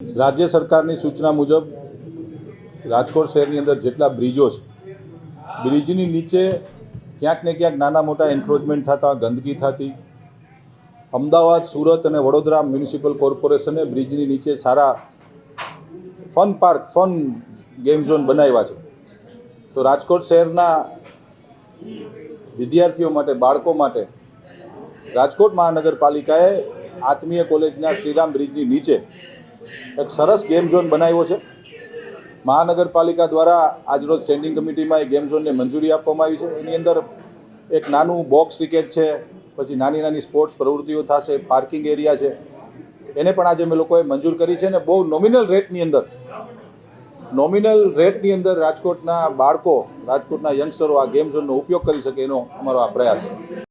રાજ્ય સરકારની સૂચના મુજબ રાજકોટ શહેરની અંદર જેટલા બ્રિજો છે, બ્રિજની નીચે ક્યાંક ને ક્યાંક નાના મોટા એન્ક્રોચમેન્ટ થતા, ગંદકી થતી. અમદાવાદ, સુરત અને વડોદરા મ્યુનિસિપલ કોર્પોરેશને બ્રિજની નીચે સારા fun park fun game zone બનાવ્યા છે. તો રાજકોટ શહેરના વિદ્યાર્થીઓ માટે, બાળકો માટે રાજકોટ મહાનગરપાલિકાએ આત્મીય કોલેજના શ્રીરામ બ્રિજની નીચે એક સરસ ગેમ ઝોન બનાવ્યો છે. મહાનગરપાલિકા દ્વારા આજરોજ સ્ટેન્ડિંગ કમિટીમાં એ ગેમ ઝોનને મંજૂરી આપવામાં આવી છે. એની અંદર એક નાનું બોક્સ ક્રિકેટ છે, પછી નાની નાની સ્પોર્ટ્સ પ્રવૃત્તિઓ થશે પાર્કિંગ એરિયા છે. એને પણ આજે અમે લોકોએ મંજૂર કરી છે અને બહુ નોમિનલ રેટની અંદર નોમિનલ રેટની અંદર રાજકોટના બાળકો, રાજકોટના યંગસ્ટરો આ ગેમ ઝોનનો ઉપયોગ કરી શકે એનો અમારો આ પ્રયાસ છે.